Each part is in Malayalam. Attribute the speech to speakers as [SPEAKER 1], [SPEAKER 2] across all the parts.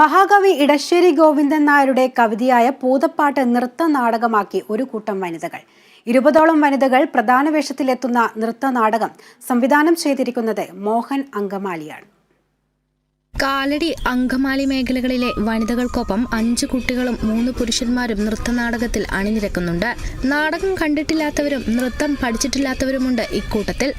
[SPEAKER 1] മഹാകവി ഇടശ്ശേരി ഗോവിന്ദൻ നായരുടെ കവിതയായ പൂതപ്പാട്ട് നൃത്ത നാടകമാക്കി ഒരു കൂട്ടം വനിതകൾ. ഇരുപതോളം വനിതകൾ പ്രധാന വേഷത്തിലെത്തുന്ന നൃത്ത നാടകം സംവിധാനം ചെയ്തിരിക്കുന്നത് മോഹൻ അങ്കമാലിയാണ്.
[SPEAKER 2] കാലടി അങ്കമാലി മേഖലകളിലെ വനിതകൾക്കൊപ്പം അഞ്ചു കുട്ടികളും മൂന്ന് പുരുഷന്മാരും നൃത്തനാടകത്തിൽ അണിനിരക്കുന്നുണ്ട്. നാടകം കണ്ടിട്ടില്ലാത്തവരും നൃത്തം പഠിച്ചിട്ടില്ലാത്തവരുമുണ്ട് ഇക്കൂട്ടത്തിൽ.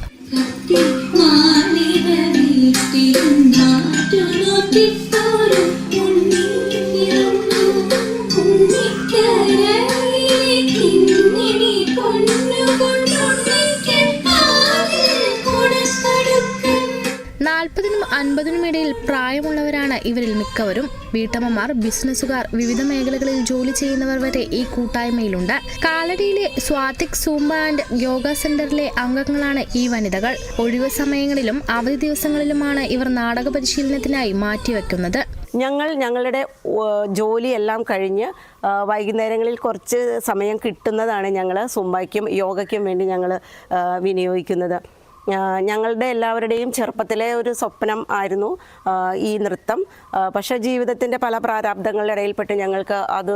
[SPEAKER 2] നാൽപ്പതിനും അൻപതിനും ഇടയിൽ പ്രായമുള്ളവരാണ് ഇവരിൽ മിക്കവരും. വീട്ടമ്മമാർ ബിസിനസ്സുകാർ വിവിധ മേഖലകളിൽ ജോലി ചെയ്യുന്നവർ വരെ ഈ കൂട്ടായ്മയിലുണ്ട്. കാലടിയിലെ സ്വാതിക് സൂംബ ആൻഡ് യോഗ സെന്ററിലെ അംഗങ്ങളാണ് ഈ വനിതകൾ. ഒഴിവു സമയങ്ങളിലും അവധി ദിവസങ്ങളിലുമാണ് ഇവർ നാടക പരിശീലനത്തിനായി മാറ്റിവെക്കുന്നത്.
[SPEAKER 3] ഞങ്ങൾ ഞങ്ങളുടെ ജോലിയെല്ലാം കഴിഞ്ഞ് വൈകുന്നേരങ്ങളിൽ കുറച്ച് സമയം കിട്ടുന്നതാണ് ഞങ്ങൾ സുംബയ്ക്കും യോഗയ്ക്കും വേണ്ടി ഞങ്ങൾ വിനിയോഗിക്കുന്നത്. ഞങ്ങളുടെ എല്ലാവരുടെയും ചെറുപ്പത്തിലെ ഒരു സ്വപ്നം ആയിരുന്നു ഈ നൃത്തം. പക്ഷേ ജീവിതത്തിന്റെ പല പ്രാരാബ്ദങ്ങളുടെ ഇടയിൽപ്പെട്ട് ഞങ്ങൾക്ക് അത്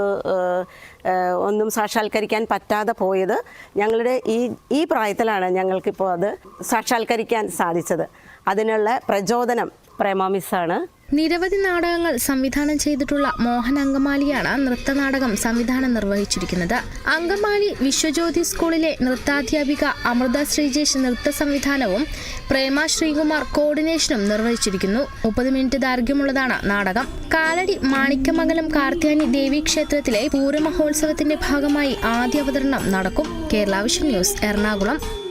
[SPEAKER 3] ഒന്നും സാക്ഷാത്കരിക്കാൻ പറ്റാതെ പോയത്. ഞങ്ങളുടെ ഈ ഈ പ്രായത്തിലാണ് ഞങ്ങൾക്കിപ്പോൾ അത് സാക്ഷാത്കരിക്കാൻ സാധിച്ചത്. അതിനുള്ള പ്രചോദനം പ്രേമ മിസ്സാണ്.
[SPEAKER 2] നിരവധി നാടകങ്ങൾ സംവിധാനം ചെയ്തിട്ടുള്ള മോഹൻ അങ്കമാലിയാണ് നൃത്തനാടകം സംവിധാനം നിർവഹിച്ചിരിക്കുന്നത്. അങ്കമാലി വിശ്വജ്യോതി സ്കൂളിലെ നൃത്താധ്യാപിക അമൃത ശ്രീജേഷ് നൃത്ത സംവിധാനവും പ്രേമ ശ്രീകുമാർ കോർഡിനേഷനും നിർവഹിച്ചിരിക്കുന്നു. മുപ്പത് മിനിറ്റ് ദൈർഘ്യമുള്ളതാണ് നാടകം. കാലടി മാണിക്യമംഗലം കാർത്യാനി ദേവി ക്ഷേത്രത്തിലെ പൂരമഹോത്സവത്തിന്റെ ഭാഗമായി ആദ്യ അവതരണം നടക്കും. കേരളാവിഷൻ ന്യൂസ് എറണാകുളം.